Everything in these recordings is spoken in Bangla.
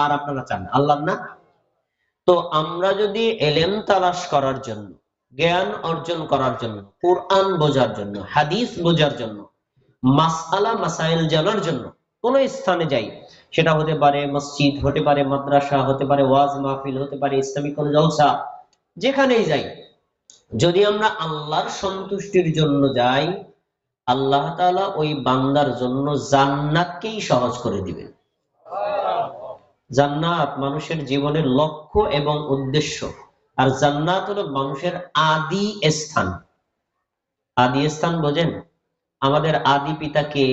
কার আপনারা চান আল্লাহ না? তো আমরা যদি এলেম তালাশ করার জন্য, জ্ঞান অর্জন করার জন্য, কোরআন বোঝার জন্য, হাদিস বোঝার জন্য মাসালা মাসাইল জানার জন্য কোন স্থানে যাই, সেটা হতে পারে মসজিদ, হতে পারে মাদ্রাসা, হতে পারে ওয়াজ মাহফিল, হতে পারে ইসলামিক কোন জলসা, যেখানেই যাই, যদি আমরা আল্লাহর সন্তুষ্টির জন্য যাই, আল্লাহ তাআলা ওই বান্দার জন্য জান্নাতকেই সহজ করে দিবেন। জান্নাত মানুষের জীবনের লক্ষ্য এবং উদ্দেশ্য। আর জান্নাত হলো মানুষের আদি স্থান। আদি স্থান বোঝেন? আমাদের আদি পিতাকে,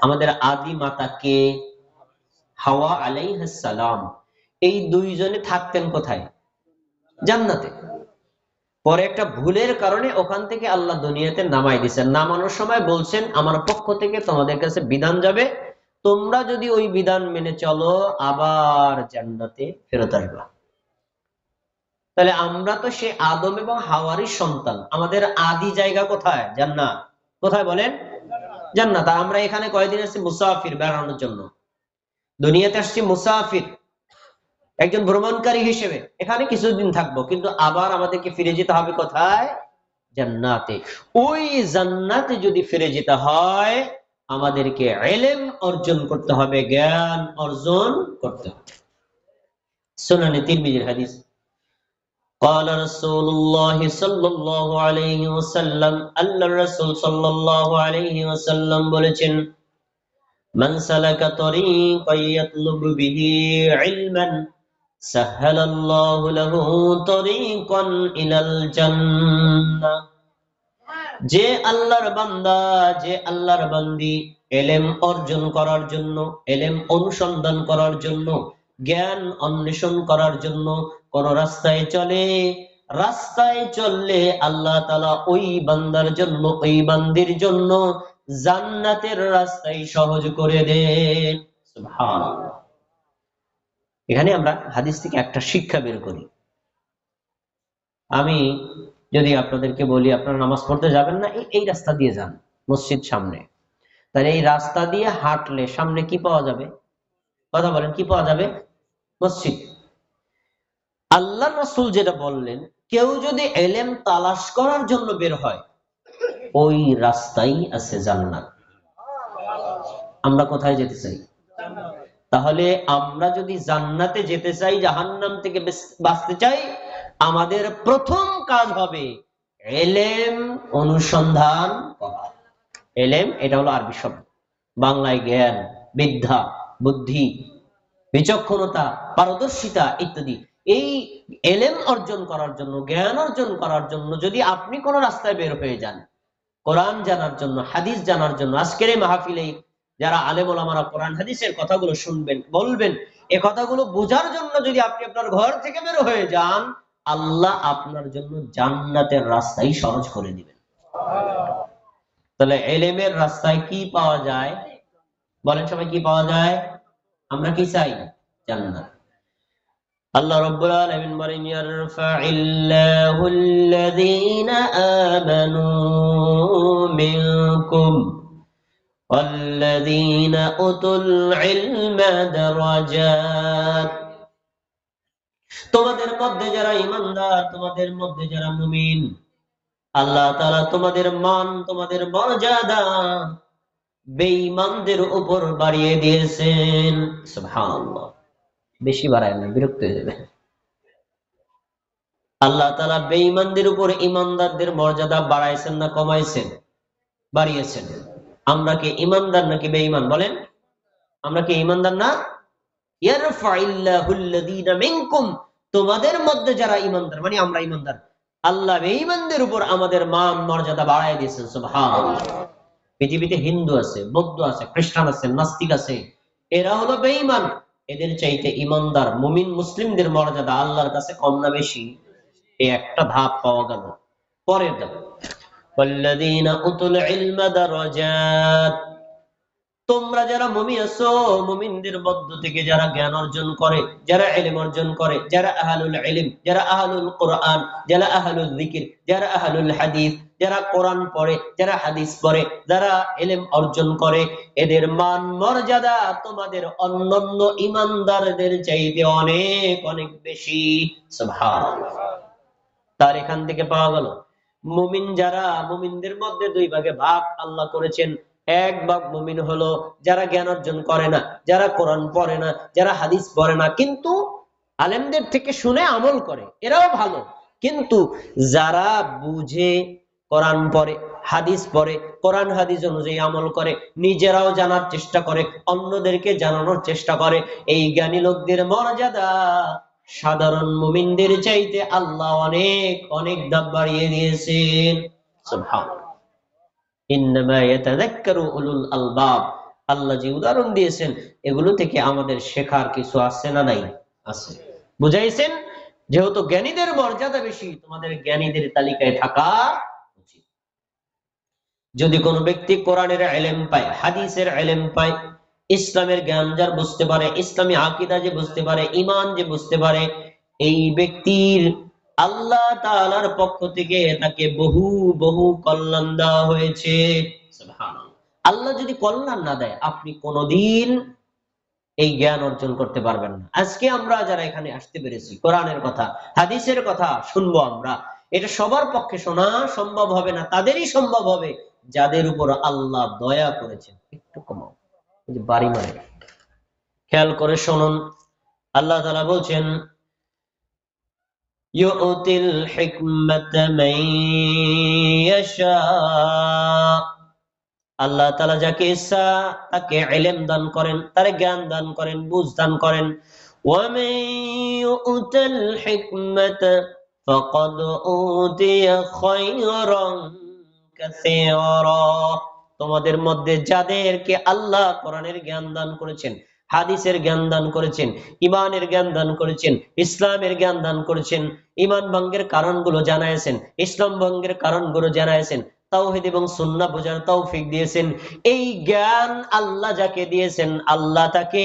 আমাদের আদি মাতা কে হাওয়া আলাইহাসালাম এই দুইজনে থাকতেন কোথায়? জান্নাতে। পরে একটা ভুলের কারণে ওখান থেকে আল্লাহ দুনিয়াতে নামাই দিচ্ছেন নামানোর সময় বলছেন, আমার পক্ষ থেকে তোমাদের কাছে বিধান যাবে তোমরা যদি ওই বিধান মেনে চলো, আবার জান্নাতে ফেরত আসবা। তাহলে আমরা তো সে আদম এবং হাওয়ারি সন্তান। আমাদের আদি জায়গা কোথায়? জান্নাত। কোথায় বলেন? জান্নাত। আমরা এখানে কয়দিন আসছি মুসাফির, বেড়ানোর জন্য। দুনিয়াতে আসছি মুসাফির, একজন ভ্রমণকারী হিসেবে। এখানে কিছুদিন থাকব, কিন্তু আবার আমাদেরকে ফিরে যেতে হবে কোথায়? জান্নাতে। ওই জান্নাতে যদি ফিরে যেতে হয় আমাদেরকে এলেম অর্জন করতে হবে জ্ঞান অর্জন করতে হবে সুনানি তিরমিজির হাদিস قال رسول الله صلى الله عليه وسلم আল্লাহ রাসূল সাল্লাল্লাহু আলাইহি ওয়াসাল্লাম বলেছেন من سلك طريقا يطلب به علما سهل الله له طريقا إلى الجنة যে আল্লাহর বান্দা, যে আল্লাহর বান্দি, এলেম অর্জন করার জন্য, এলেম অনুসন্ধান করার জন্য, জ্ঞান অন্বেষণ করার জন্য কোন রাস্তায় চলে, রাস্তায় চললে আল্লাহ তালা ওই বান্দার জন্য, ওই বান্দির জন্য জান্নাতের রাস্তায় সহজ করে দেন। এখানে আমরা হাদিস থেকে একটা শিক্ষা বের করি আমি যদি আপনাদেরকে বলি, আপনারা নামাজ পড়তে যাবেন না, এই- রাস্তা দিয়ে যান, মসজিদ সামনে। তাহলে এই রাস্তা দিয়ে হাঁটলে সামনে কি পাওয়া যাবে? কথা বলেন, কি পাওয়া যাবে? মসজিদ। আল্লাহ রসুল যেটা বললেন, কেউ যদি এলেম তালাশ করার জন্য বের হয়, ওই রাস্তাই আছে জান্নাত। আমরা কোথায় যেতে চাই? তাহলে আমরা যদি জান্নাতে যেতে চাই, জাহান্নাম থেকে বাঁচতে চাই আমাদের প্রথম কাজ হবে এলেম অনুসন্ধান এলেম, এটা হলো আরবি শব্দ। বাংলায় জ্ঞান, বিদ্যা, বুদ্ধি, বিচক্ষণতা, পারদর্শিতা ইত্যাদি। এই এলেম অর্জন করার জন্য, জ্ঞান অর্জন করার জন্য যদি আপনি কোন রাস্তায় বের হয়ে যান, কোরআন জানার জন্য, হাদিস জানার জন্য, আজকের এই মাহফিলে যারা আলেম ওলামারা কোরআন হাদিসের কথাগুলো শুনবেন, বলবেন, এ কথাগুলো বোঝার জন্য যদি আপনি আপনার ঘর থেকে বের হয়ে যান আল্লাহ আপনার জন্য জান্নাতের রাস্তাই সহজ করে দিবেন তাহলে এলেমের রাস্তায় কি পাওয়া যায় বলেন সবাই কি পাওয়া যায় আমরা কি চাই জান্নাত আল্লাহ রাব্বুল আলামিন বলেন ইয়ারফাইল্লাহু আল্লাযীনা আমানু মিনকুম والذين أوتوا العلم درجات তোমাদের মধ্যে যারা ইমানদার, তোমাদের মধ্যে যারা মুমিন, আল্লাহ তাআলা তোমাদের মান, তোমাদের মর্যাদা বেঈমানদের উপর বাড়িয়ে দিয়েছেন। বেশি বাড়ায় না, বিরক্ত হয়ে যাবে। আল্লাহ তাআলা বেঈমানদের উপর ইমানদারদের মর্যাদা বাড়াইছেন না কমাইছেন? বাড়িয়েছেন। আমরা কি ইমানদার নাকি বেঈমান, বলেন? আমরা কি ইমানদার না? ইয়ারফাইল্লাহু আল্লাযীনা মিনকুম তোমাদের মধ্যে যারা ইমানদার মানে আমরা ইমানদার আল্লাহ বেঈমানদের উপর আমাদের মান মর্যাদা বাড়ায় দিয়েছেন সুবহানাল্লাহ পৃথিবীতে হিন্দু আছে বৌদ্ধ আছে খ্রিস্টান আছে নাস্তিক আছে এরা হলো বেঈমান এদের চাইতে ইমানদার মুমিন মুসলিমদের মর্যাদা আল্লাহর কাছে কম না বেশি এই একটা ধাপ পাওয়া গেল পরের ধাপ والذين اوتوا العلم درجات তোমরা যারা মুমিন আছো, মুমিনদের মধ্য থেকে যারা জ্ঞান অর্জন করে, যারা ইলম অর্জন করে, যারা আহলুল ইলম, যারা আহলুল কোরআন, যারা আহলুল যিকির, যারা আহলুল হাদিস, যারা কোরআন পড়ে, যারা হাদিস পড়ে, যারা এলেম অর্জন করে, এদের মান মর্যাদা তোমাদের অন্যান্য ইমানদারদের চাইতে অনেক অনেক বেশি। তার এখান থেকে পাওয়া গেল। মুমিন যারা, মুমিনদের মধ্যে দুই ভাগে ভাগ আল্লাহ করেছেন। এক ভাগ মুমিন হলো, যারা জ্ঞান অর্জন করে না, যারা কোরআন পড়ে না, যারা হাদিস পড়ে না, কিন্তু আলেমদের থেকে শুনে আমল করে, এরাও ভালো। কিন্তু যারা বুঝে কোরআন পড়ে, হাদিস পড়ে, কোরআন হাদিস অনুযায়ী আমল করে, নিজেরাও জানার চেষ্টা করে, অন্যদেরকে জানানোর চেষ্টা করে, এই জ্ঞানী লোকদের মর্যাদা সাধারণ মুমিনদের চাইতে আল্লাহ অনেক অনেক দাম বাড়িয়ে দিয়েছেন। আল্লাহ যে উদাহরণ দিয়েছেন, এগুলো থেকে আমাদের শেখার কিছু আছে না নাই? আছে। বুঝাইছেন? যেহেতু জ্ঞানীদের মর্যাদা বেশি, তোমাদের জ্ঞানীদের তালিকায় থাকা উচিত। যদি কোনো ব্যক্তি কোরআনের এলেম পায়, হাদিসের এলেম পায়, ইসলামের জ্ঞান যার বুঝতে পারে, ইসলামী আকিদা যে বুঝতে পারে ইমান যে বুঝতে পারে, এই ব্যক্তির আল্লাহ তাআলার পক্ষ থেকে তাকে বহু বহু কল্যাণ দেওয়া হয়েছে। আল্লাহ যদি কল্যাণ না দেয়, আপনি কোনোদিন এই জ্ঞান অর্জন করতে পারবেন না। আজকে আমরা যারা এখানে আসতে পেরেছি, কোরআনের কথা, হাদিসের কথা শুনব আমরা। এটা সবার পক্ষে শোনা সম্ভব হবে না, তাদেরই সম্ভব হবে, যাদের উপর আল্লাহ দয়া করেছেন। একটু কমাও। বাড়ি মারে। খেয়াল করে শুনুন। আল্লাহ তালা বলছেন ইউতিল হিকমাতা মান ইয়াশা আল্লাহ তাআলা যাকে ইচ্ছা তাকে ইলম দান করেন তারে জ্ঞান দান করেন বুঝ দান করেন ومن يؤت الحكمة فقد أوتي خيرا كثيرا তোমাদের মধ্যে যাদেরকে আল্লাহ কোরআনের জ্ঞান দান করেছেন হাদিসের জ্ঞান দান করেছেন ইমানের জ্ঞান দান করেছেন, ইসলামের জ্ঞান দান করেছেন ইমান ভঙ্গের কারণগুলো জানাইছেন ইসলাম ভঙ্গের কারণগুলো জানাইছেন তাওহিদ এবং সুন্নাহ বোঝার তৌফিক দিয়েছেন। এই জ্ঞান আল্লাহ যাকে দিয়েছেন, আল্লাহ তাকে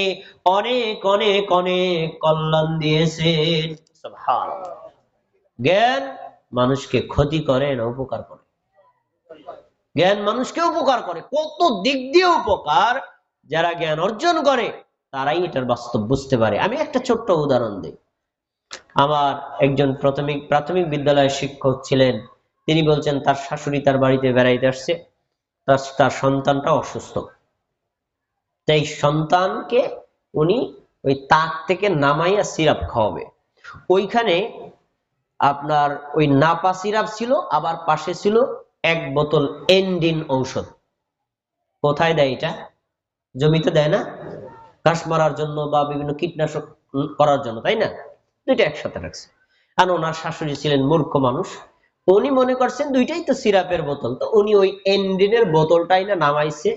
অনেক অনেক অনেক কল্যাণ দিয়েছেন। জ্ঞান মানুষকে ক্ষতি করে না, উপকার করে। জ্ঞান মানুষকে উপকার করে। কত দিক দিয়ে উপকার যারা জ্ঞান অর্জন করে তারাই এটার বাস্তব বুঝতে পারে। আমি একটা ছোট্ট উদাহরণ দিই। আমার একজন প্রাথমিক প্রাথমিক বিদ্যালয়ের শিক্ষক ছিলেন। তিনি বলছেন, তার শাশুড়ি তার বাড়িতে বেড়াইতে আসছে। তার সন্তানটা অসুস্থ। তাই সন্তানকে উনি ওই তাক থেকে নামাইয়া সিরাপ খাওয়াবে। ওইখানে আপনার ওই নাপা সিরাপ ছিল, আবার পাশে ছিল এক বোতল এন্ডিন ঔষধ। কোথায় দেয় এটা? জমিতে দেয় না? ঘাস মারার জন্য বা বিভিন্ন কীটনাশক করার জন্য, তাই না? দুইটা একসাথে রাখছে। আর ওনার শাশুড়ি ছিলেন মূর্খ মানুষ, উনি মনে করছেন দুইটাই তো সিরাপের বোতল। তো উনি ওই এন্ডিনের বোতলটাই না নামাইছে,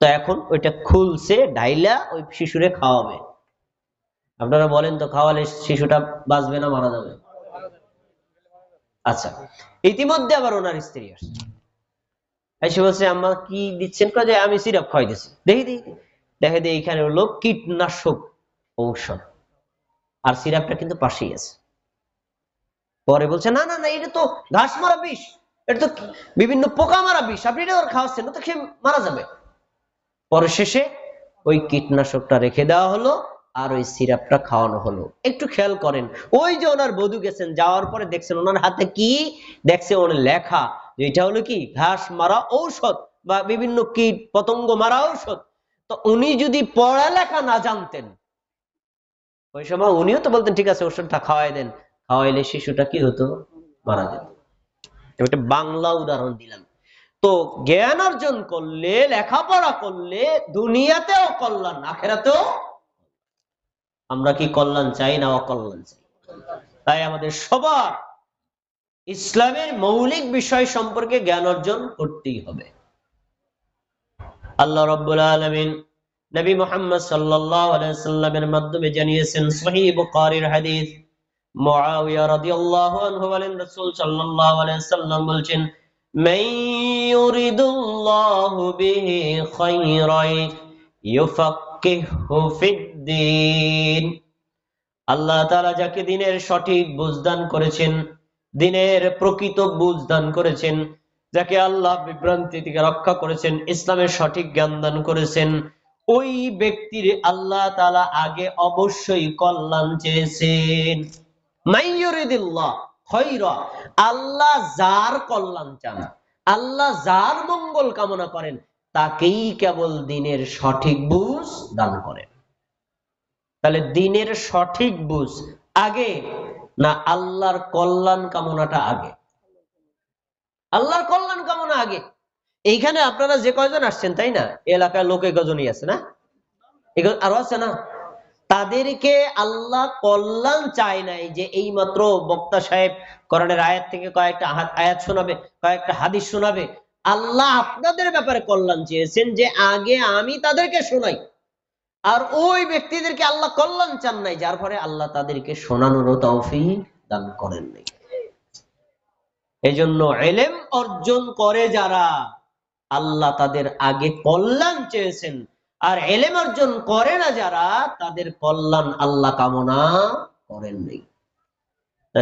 তো এখন ওইটা খুলছে ডাইলা ওই শিশুরে খাওয়াবে। আপনারা বলেন তো, খাওয়ালে শিশুটা বাঁচবে না, মারা যাবে? আচ্ছা ইতিমধ্যে আবার ওনার স্ত্রী আসছে। এসে বলছে, আম্মা, কি দিচ্ছেন? যে, আমি সিরাপ খাওয়াই দিচ্ছি দেখি দেখি দেখে দিয়ে এখানে হলো কীটনাশক ঔষধ। আর সিরাপটা কিন্তু পাশেই আছে। পরে বলছে, না না না, এটা তো ঘাস মারা বিষ, এটা তো বিভিন্ন পোকা মারা বিষ, আপনি এটা ওর খাওয়াচ্ছেন তো খেয়ে মারা যাবে। পরে শেষে ওই কীটনাশকটা রেখে দেওয়া হলো আর ওই সিরাপটা খাওয়ানো হলো। একটু খেয়াল করেন, ওই যে ওনার বধু গেছেন, যাওয়ার পরে দেখছেন ওনার হাতে কি? দেখছে ওনার লেখা এটা হলো কি? ঘাস মারা ঔষধ বা বিভিন্ন কীট পতঙ্গ মারা ঔষধ। তো উনি যদি পড়ালেখা না জানতেন, ওই সময় উনিও তো বলতেন, ঠিক আছে, ওষুধটা খাওয়াই দেন। খাওয়াইলে শিশুটা কি হতো? মারা যেত। একটা বাংলা উদাহরণ দিলাম। তো জ্ঞান অর্জন করলে, লেখাপড়া করলে দুনিয়াতেও কল্যাণ, আখেরাতেও আমরা কি কল্যাণ চাই না অকল্যাণ চাই? তাই আমাদের সবার ইসলামের মৌলিক বিষয় সম্পর্কে জ্ঞান অর্জন করতেই হবে। আল্লাহ রব্বুল আলমিন নবী মোহাম্মদ সাল্লামের মাধ্যমে জানিয়েছেন হাদিস। আল্লাহ যাকে সঠিক বুঝদান করেছেন, দিনের প্রকৃত বুঝদান করেছেন যাকে আল্লাহ বিভ্রান্তি থেকে রক্ষা করেছেন, ইসলামের সঠিক জ্ঞান দান করেছেন, ওই ব্যক্তির আল্লাহ তালা আগে অবশ্যই কল্যাণ চেয়েছেন। আল্লাহ যার কল্যাণ চান, আল্লাহ যার মঙ্গল কামনা করেন, তাকেই কেবল দিনের সঠিক বুঝ দান করেন। তাহলে দিনের সঠিক বুঝ আগে না আল্লাহর কল্যাণ কামনাটা আগে? আল্লাহর কল্যাণ কামনা আগে। এইখানে আপনারা যে কয়জন আসছেন, তাই না? এলাকার লোক কজনই আছে না? আরও আছে না? তাদেরকে আল্লাহ কল্যাণ চায় নাই যে এই মাত্র বক্তা সাহেব কোরআনের আয়াত থেকে কয়েকটা আয়াত শোনাবে, কয়েকটা হাদিস শোনাবে। আল্লাহ আপনাদের ব্যাপারে কল্যাণ চেয়েছেন যে আগে আমি তাদেরকে শোনাই। আর ওই ব্যক্তিদেরকে আল্লাহ কল্যাণ চান নাই, যার ফলে আল্লাহ তাদেরকে শোনানোরও তৌফিক দান করেন নাই। এই জন্য এলেম অর্জন করে যারা, আল্লাহ তাদের আগে কল্যাণ চেয়েছেন। আর এলেম অর্জন করে না যারা, তাদের কল্যাণ আল্লাহ কামনা করেন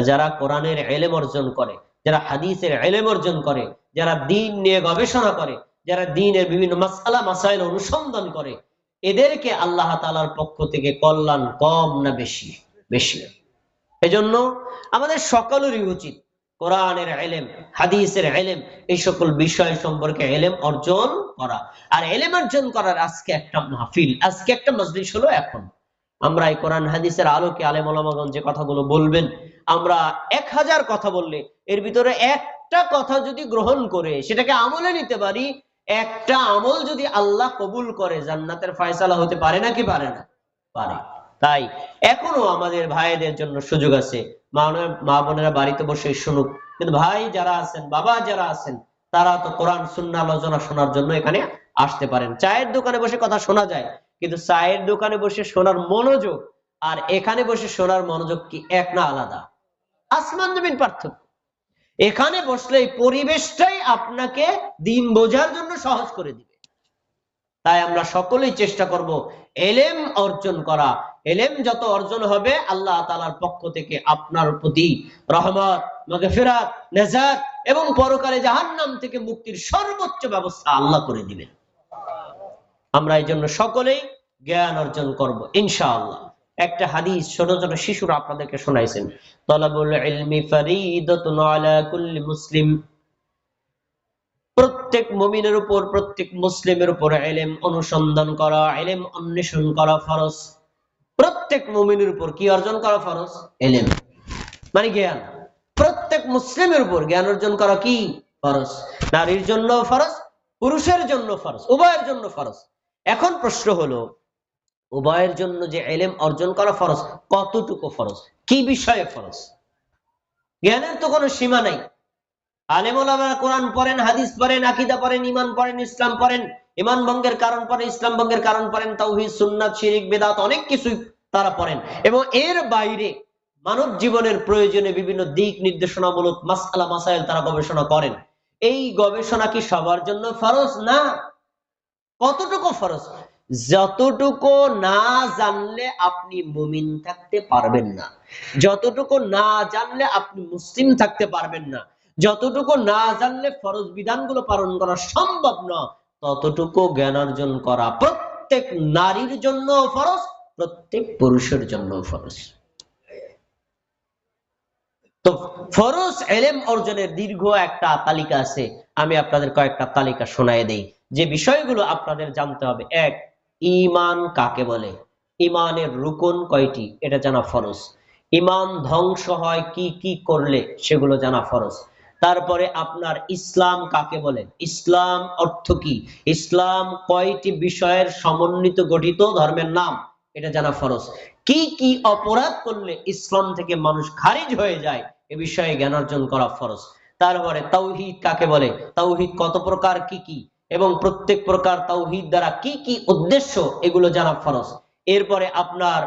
যারা কোরআনের এলেম অর্জন করে, যারা হাদিসের এলেম অর্জন করে, যারা দিন নিয়ে গবেষণা করে, যারা দিনের বিভিন্ন মাসালা, মাসাইল অনুসন্ধান করে, এদেরকে আল্লাহ তালার পক্ষ থেকে কল্যাণ কম না বেশি? বেশি। এজন্য আমাদের সকলেরই উচিত কোরআনের এলেম, হাদিসের এলেম, এই সকল বিষয় সম্পর্কে এলেম অর্জন করা। আর এলেম অর্জন করার আজকে একটা মাহফিল, আজকে একটা মজলিস হলো এখন। আমরা এই কোরআন, হাদিসের আলোকে আলেম ওলামাগণ যে কথাগুলো বলবেন, আমরা এক হাজার কথা বললে এর ভিতরে একটা কথা যদি গ্রহণ করে, সেটাকে আমলে নিতে পারি, একটা আমল যদি আল্লাহ কবুল করে, জান্নাতের ফয়সালা হতে পারে না কি পারে না? পারে। তাই এখনও আমাদের ভাইদের জন্য সুযোগ আছে। মা বোনেরা বাড়িতে বসে শুনুক। কিন্তু ভাই যারা আছেন, বাবা যারা আছেন, তারা তো কোরআন সুন্না আলোচনা শোনার জন্য এখানে আসতে পারেন। চায়ের দোকানে বসে কথা শোনা যায়, কিন্তু চায়ের দোকানে বসে শোনার মনোযোগ আর এখানে বসে শোনার মনোযোগ কি এক না আলাদা? আসমান জমিন পার্থক্য। এখানে বসলে এই পরিবেশটাই আপনাকে দিন বোঝার জন্য সহজ করে দিবে। তাই আমরা সকলেই চেষ্টা করব এলেম অর্জন করা এলেম যত অর্জন হবে, আল্লাহ তালার পক্ষ থেকে আপনার প্রতি রহমত, মগফিরাত, নেজাত এবং পরকালে জাহান্নাম থেকে মুক্তির সর্বোচ্চ ব্যবস্থা আল্লাহ করে দিবেন। আমরা এই জন্য সকলেই জ্ঞান অর্জন করব, ইনশাআল্লাহ। একটা হাদিস ছোট ছোট শিশুরা আপনাদেরকে শোনাইছেন। মুসলিম। প্রত্যেক মুমিনের উপর, প্রত্যেক মুসলিমের উপর এলেম অনুসন্ধান করা, এলেম অন্বেষণ করা ফরজ। প্রত্যেক মুমিনের উপর কি অর্জন করা ফরজ? এলেম। মানে জ্ঞান। প্রত্যেক মুসলিমের উপর জ্ঞান অর্জন করা কি? ফরজ। নারীর জন্য ফরজ, পুরুষের জন্য ফরজ, উভয়ের জন্য ফরজ। এখন প্রশ্ন হলো, উভয়ের জন্য যে এলেম অর্জন করা ফরজ, কতটুকু ফরজ? কি বিষয়ে ফরজ? জ্ঞানের তো কোনো সীমা নাই। আলেম কোরআন পড়েন, হাদিস পড়েন, আকিদা পড়েন ইমান পড়েন, ইসলাম পড়েন ইমান ভঙ্গের কারণ পড়েন ইসলাম ভঙ্গের কারণ পড়েন, তাওহীদ, সুন্নাত, শিরিক, বেদাত অনেক কিছুই তারা পড়েন। এবং এর বাইরে মানব জীবনের প্রয়োজনে বিভিন্ন দিক নির্দেশনামূলক মাসআলা, মাসাইল তারা গবেষণা করেন। এই গবেষণা কি সবার জন্য ফরজ না? কতটুকু ফরজ? যতটুকু না জানলে আপনি মুমিন থাকতে পারবেন না। যতটুকু না জানলে আপনি মুসলিম থাকতে পারবেন না। যতটুকু না জানলে ফরজ বিধানগুলো পালন করা সম্ভব না, ততটুকু জ্ঞান অর্জন করা প্রত্যেক নারীর জন্য ফরজ, প্রত্যেক পুরুষের জন্য ফরজ। তো ফরজ এলেম অর্জনের দীর্ঘ একটা তালিকা আছে, আমি আপনাদের কয়েকটা তালিকা শোনায় দেই। যে বিষয়গুলো আপনাদের জানতে হবে, এক ইমান কাকে বলে? ইমানের রুকন কয়টি? এটা জানা ফরজ। ইমান ধ্বংস হয় কি কি করলে, সেগুলো জানা ফরজ। তারপরে আপনার ইসলাম কাকে বলে? ইসলাম অর্থ কি? ইসলাম কয়টি বিষয়ের সমন্বিত গঠিত? ধর্মের নাম, এটা জানা ফরজ। কি কি অপরাধ করলে ইসলাম থেকে মানুষ খারিজ হয়ে যায়, এ বিষয়ে জ্ঞান অর্জন করা ফরজ। তারপরে তাওহিদ কাকে বলে? তাওহিদ কত প্রকার, কি কি? এবং প্রত্যেক প্রকার তাওহিদ দ্বারা কি কি উদ্দেশ্য, এগুলো জানা ফরজ। এরপরে আপনার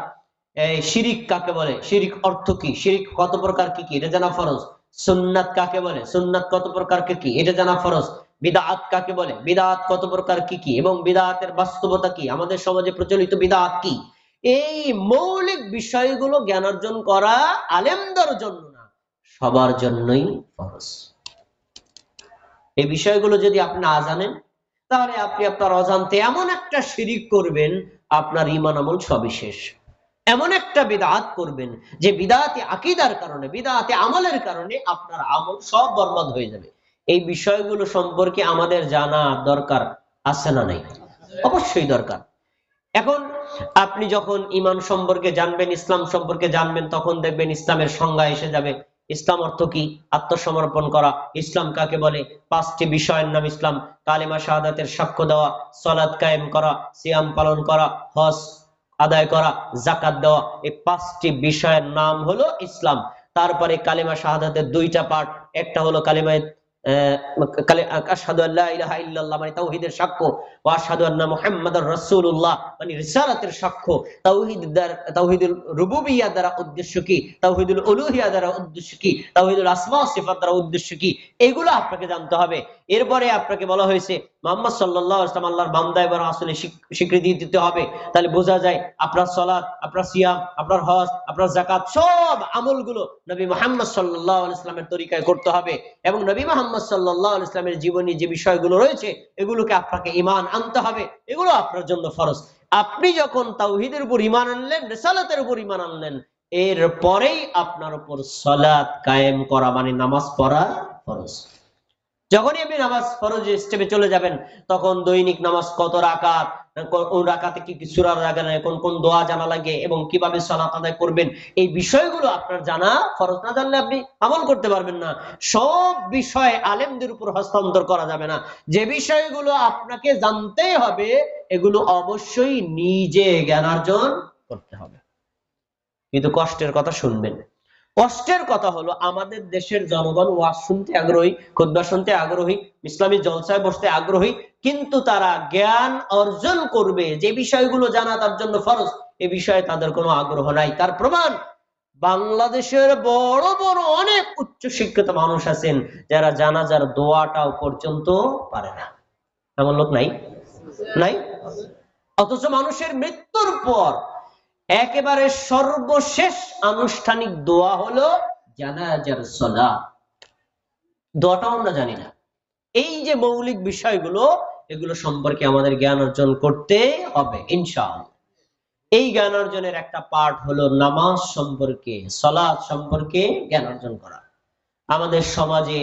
শিরিক কাকে বলে? শিরিক অর্থ কি? শিরিক কত প্রকার, কি কি? এটা জানা ফরজ। সুন্নাত কাকে বলে? সুন্নাত কত প্রকার কি? কি এটা জানা ফরজ। বিদাত কাকে বলে? বিদাত কত প্রকার কি কি? এবং বিদাতের বাস্তবতা কি? আমাদের সমাজে প্রচলিত বিদাত কি? এই মৌলিক বিষয়গুলো জ্ঞান অর্জন করা আলেমদের জন্য না, সবার জন্যই ফরজ। এই বিষয়গুলো যদি আপনি না জানেন, তাহলে আপনি আপনার অজান্তে এমন একটা শিরিক করবেন, আপনার ইমান আমল সবই শেষ। এমন একটা বিদাত করবেন যে বিদাতে আকিদার কারণে, বিদাতে আমলের কারণে আপনার আমল সব বরবাদ হয়ে যাবে। এই বিষয়গুলো সম্পর্কে আমাদের জানা দরকার আছে না নাই? অবশ্যই দরকার। এখন আপনি যখন ইমান সম্পর্কে জানবেন, ইসলাম সম্পর্কে জানবেন, তখন দেখবেন ইসলামের সংজ্ঞা এসে যাবে। ইসলাম অর্থ কি? আত্মসমর্পণ করা। ইসলাম কাকে বলে? পাঁচটি বিষয়ের নাম ইসলাম। কালিমা শাহাদাতের সাক্ষ্য দেওয়া সলাদ কায়েম করা, সিয়াম পালন করা, হজ আদায় করা জাকাত দেওয়া, এই পাঁচটি বিষয়ের নাম হলো ইসলাম। তারপরে কালিমা শাহাদাতের দুইটা পার্ট একটা হলো কালিমায় মানে মানে উদ্দেশ্য কি? এগুলো আপনাকে জানতে হবে। এরপরে আপনাকে বলা হয়েছে মোহাম্মদ সাল্লাল্লাহু আলাইহি ওয়াসাল্লাম আল্লাহর বান্দা এবং রাসূলে স্বীকৃতি দিতে হবে। তাহলে বোঝা যায় আপনার সালাত আপনার সিয়াম, আপনার হজ, আপনার যাকাত সব আমলগুলো নবী মুহাম্মদ সাল্লাল্লাহু আলাইহি ওয়াসাল্লামের তরিকায় করতে হবে এবং নবী মুহাম্মদ সাল্লাল্লাহু আলাইহি ওয়াসাল্লামের জীবনী যে বিষয়গুলো রয়েছে, এগুলোকে আপনাকে ইমান আনতে হবে। এগুলো আপনার জন্য ফরজ। আপনি যখন তাওহীদের উপর ইমান আনলেন, রিসালাতের উপর ইমান আনলেন এর পরেই আপনার উপর সালাত কায়েম করা মানে নামাজ পড়া ফরজ। যখনই আপনি নামাজ ফরজ স্টেপে চলে যাবেন, তখন দৈনিক নামাজ কত রাকাত কোন রাকাতে কি কি সূরা লাগে, কোন কোন দোয়া জানা লাগে, এবং কীভাবে সালাত আদায় করবেন, এই বিষয়গুলো আপনার জানা ফরজ না জানলে আপনি আমল করতে পারবেন না। সব বিষয় আলেমদের উপর হস্তান্তর করা যাবে না। যে বিষয়গুলো আপনাকে জানতেই হবে, এগুলো অবশ্যই নিজে জ্ঞানার্জন করতে হবে। কিন্তু কষ্টের কথা শুনবেন। কষ্টের কথা হলো, আমাদের দেশের জনগণ ওয়াজ শুনতে আগ্রহী, খুদ্া শুনতে আগ্রহী, ইসলামী জলসায় বসতে আগ্রহী, কিন্তু তারা জ্ঞান অর্জন করবে, যে বিষয়গুলো জানা তার জন্য ফরজ, এ বিষয়ে তাদের কোনো আগ্রহ নাই। তার প্রমাণ, বাংলাদেশের বড় বড় অনেক উচ্চ শিক্ষিত মানুষ আছেন, যারা জানাজার দোয়াটাও পর্যন্ত পারে না। এমন লোক নাই? নাই? অথচ মানুষের মৃত্যুর পর একেবারে সর্বশেষ আনুষ্ঠানিক দোয়া হলো জানাজার সলা। দোয়াটাও আমরা জানি না। এই যে মৌলিক বিষয়গুলো, এগুলো সম্পর্কে আমাদের জ্ঞান অর্জন করতে হবে, ইনশাআল্লাহ। এই জ্ঞান অর্জনের একটা পার্ট হলো নামাজ সম্পর্কে সলাদ সম্পর্কে জ্ঞান অর্জন করা। আমাদের সমাজে